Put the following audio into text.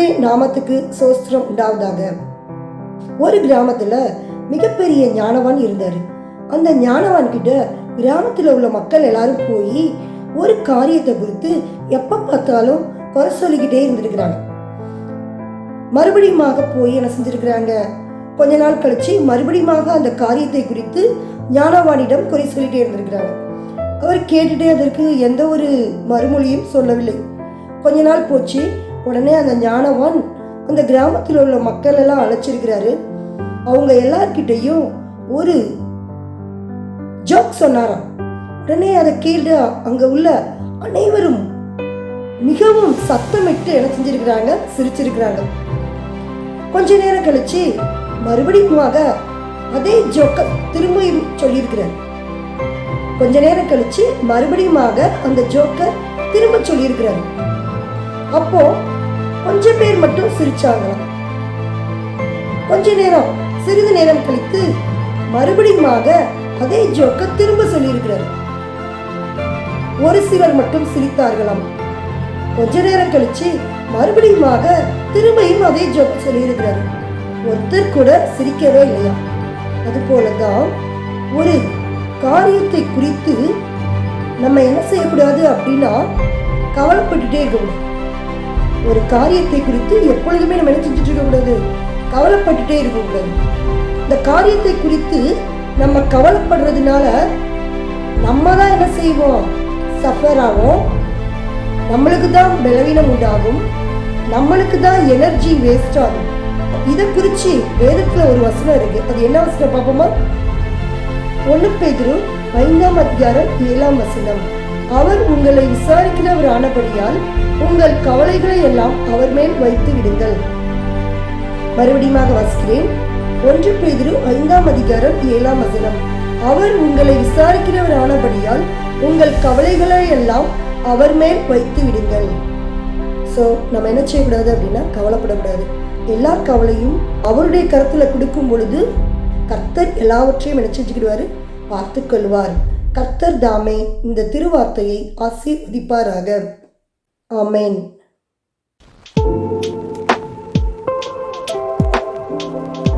நாமத்துக்கு சோஸ்திரம் உண்டாவதாக. ஒரு கிராமத்துல மிகப்பெரிய ஞானவான் இருந்தாரு. அந்த ஞானவான் கிட்ட கிராமத்துல உள்ள மக்கள் எல்லாரும் போய் ஒரு காரியத்தை குறித்து எப்ப பார்த்தாலும் குறை சொல்லிக்கிட்டே இருந்திருக்கிறாங்க. மறுபடியுமாக போய் என்ன செஞ்சிருக்கிறாங்க? கொஞ்ச நாள் கழிச்சு மறுபடியுமாக அந்த காரியத்தை குறித்து ஞானவானிடம் குறை சொல்லிட்டே இருந்திருக்கிறாங்க. அவர் கேட்டுட்டே அதற்கு எந்த ஒரு மறுமொழியும் சொல்லவில்லை. கொஞ்ச நாள் போச்சு. உடனே அந்த ஞானவான் அந்த கிராமத்தில் உள்ள மக்கள் எல்லாம் அழைச்சிருக்கிறாரு. அவங்க எல்லார்கிட்டையும் ஒரு ஜோக் சொன்னாராம். உடனே அதை கேட்டு அங்க உள்ள அனைவரும் மிகவும் சத்தமிட்டு என்ன செஞ்சிருக்கிறாங்க? சிரிச்சிருக்கிறாங்க. கொஞ்ச நேரம் கழிச்சு மறுபடியுமாக அதே ஜோக்க திரும்பியும் சொல்லியிருக்கிறார். கொஞ்ச நேரம் கழிச்சு மறுபடியுமாக அந்த ஜோக்க திரும்ப சொல்லியிருக்கிறார். அப்போ கொஞ்சம் பேர் மட்டும் சிரிச்சாங்களாம் கொஞ்ச நேரம் சிறிது நேரம் கழித்து மறுபடியுமாக அதே ஜோக்க திரும்ப சொல்லியிருக்கிறார். ஒரு சிலர் மட்டும் சிரித்தார்களாம். கொஞ்ச நேரம் கழிச்சு மறுபடியுமாக திரும்பியும் அதே ஜோக் சொல்லியிருக்கிறாரு. ஒருத்தர் கூட சிரிக்கவே இல்லையா? அது போலதான் ஒரு காரியத்தை குறித்து நம்ம என்ன செய்யக்கூடாது அப்படின்னா கவலைப்பட்டுட்டே இருக்கக்கூடாது ஒரு காரியத்தை குறித்து எப்பொழுதுமே நம்ம என்ன செஞ்சுட்டு இருக்கக்கூடாது கவலைப்பட்டுட்டே இருக்கக்கூடாது இந்த காரியத்தை குறித்து நம்ம கவலைப்படுறதுனால நம்ம தான் என்ன செய்வோம்? சஃபர் ஆகும் நம்மளுக்கு தான் பலவீனம் உண்டாகும். நம்மளுக்கு தான் எனர்ஜி வேஸ்ட் ஆகும். இதை குறித்து வேதத்தில் ஒரு வசனம் இருக்கு. அது என்ன வசனம் பார்ப்போமா? ஒன்று பேதுரு ஐந்தாம் அதிகாரம் ஏழாம் வசனம். அவர் உங்களை விசாரிக்கிறவர் ஆனபடியால் உங்கள் கவலைகளை எல்லாம் அவர் மேல் வைத்து விடுங்கள். மறுபடியுமாக வாசிக்கிறேன். ஒன்று பேதிரு ஐந்தாம் அதிகாரம் ஏழாம் வசனம். அவர் உங்களை விசாரிக்கிறவர் ஆனபடியால் உங்கள் கவலைகளை எல்லாம் அவர் மேல் வைத்து விடுங்கள். ஸோ நம்ம என்ன செய்யக்கூடாது அப்படின்னா கவலைப்படக்கூடாது. எல்லா கவலையும் அவருடைய கருத்தில் கொடுக்கும் பொழுது கர்த்தர் எல்லாவற்றையும் என்ன செஞ்சுக்கிடுவார்? பார்த்து கொள்வார் கர்த்தர் தாமே இந்த திருவார்த்தையை ஆசீர்வதிப்பாராக. ஆமேன். thank you